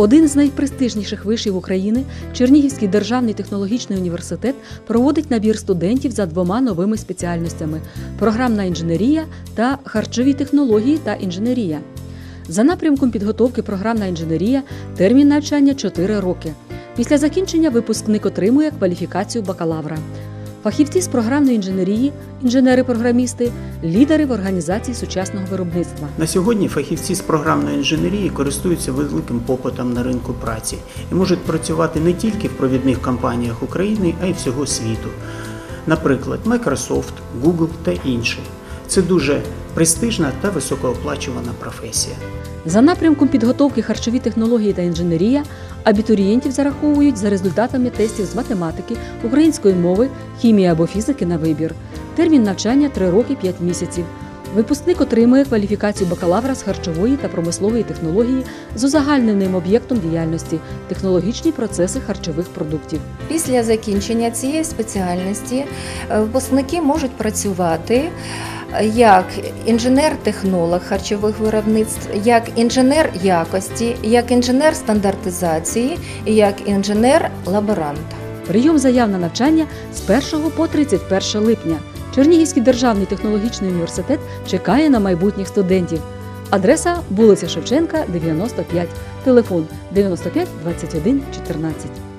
Один з найпрестижніших вишів України, Чернігівський державний технологічний університет, проводить набір студентів за двома новими спеціальностями: програмна інженерія та харчові технології та інженерія. За напрямком підготовки програмна інженерія термін навчання 4 роки. Після закінчення випускник отримує кваліфікацію бакалавра. Фахівці з програмної інженерії, інженери-програмісти, лідери в організації сучасного виробництва. На сьогодні фахівці з програмної інженерії користуються великим попитом на ринку праці і можуть працювати не тільки в провідних компаніях України, а й всього світу. Наприклад, Microsoft, Google та інші. Це дуже престижна та високооплачувана професія. За напрямком підготовки харчові технології та інженерія абітурієнтів зараховують за результатами тестів з математики, української мови, хімії або фізики на вибір. Термін навчання 3 роки 5 місяців. Випускник отримує кваліфікацію бакалавра з харчової та промислової технології з узагальненим об'єктом діяльності технологічні процеси харчових продуктів. Після закінчення цієї спеціальності е, випускники можуть працювати як інженер-технолог харчових виробництв, як інженер якості, як інженер стандартизації і як інженер-лаборант. Прийом заяв на навчання з 1 по 31 липня. Чернігівський державний технологічний університет чекає на майбутніх студентів. Адреса вулиця Шевченка, 95, телефон 95 21 14.